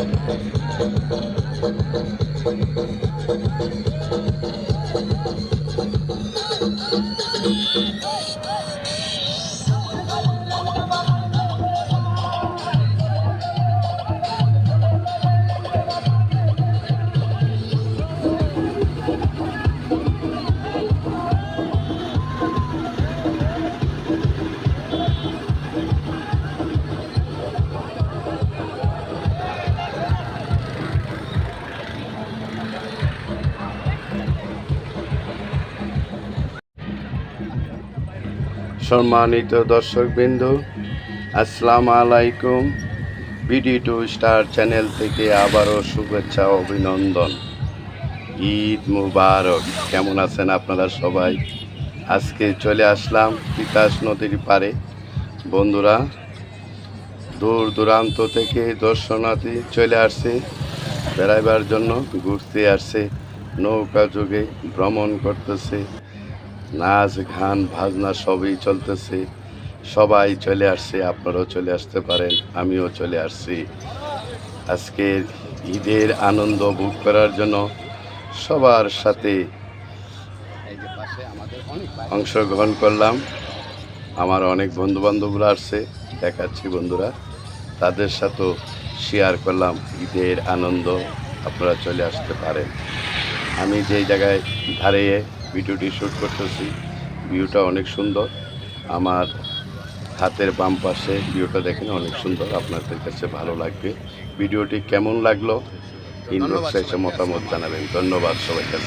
Oh, সম্মানিত দর্শকবৃন্দ, আসসালামু আলাইকুম। বিডি টু স্টার চ্যানেল থেকে আবারও শুভেচ্ছা, অভিনন্দন। ঈদ মুবারক। কেমন আছেন আপনারা সবাই? আজকে চলে আসলাম তিতাস নদীর পারে বন্ধুরা, দূর দূরান্ত থেকে দর্শনার্থী চলে আসছে, বেড়াইবার জন্য ঘুরতে আসছে, নৌকা যুগে ভ্রমণ করতেছে। নাচ, গান, বাজনা সবই চলতেছে। সবাই চলে আসছে, আপনারাও চলে আসতে পারেন, আমিও চলে আসছি। আজকে ঈদের আনন্দ ভোগ করার জন্য সবার সাথে অংশগ্রহণ করলাম। আমার অনেক বন্ধু বান্ধবরা আসছে, দেখাচ্ছি বন্ধুরা। তাদের সাথেও শেয়ার করলাম ঈদের আনন্দ, আপনারা চলে আসতে পারেন। আমি যেই জায়গায় দাঁড়িয়ে ভিডিওটি শ্যুট করতেছি। ভিউটা অনেক সুন্দর। আমার হাতের বাম পাশে ভিউটা দেখেন অনেক সুন্দর। আপনাদের কাছে ভালো লাগবে। ভিডিওটি কেমন লাগল? ইনবক্সে এসে মতামত জানাবেন। ধন্যবাদ সবাইকে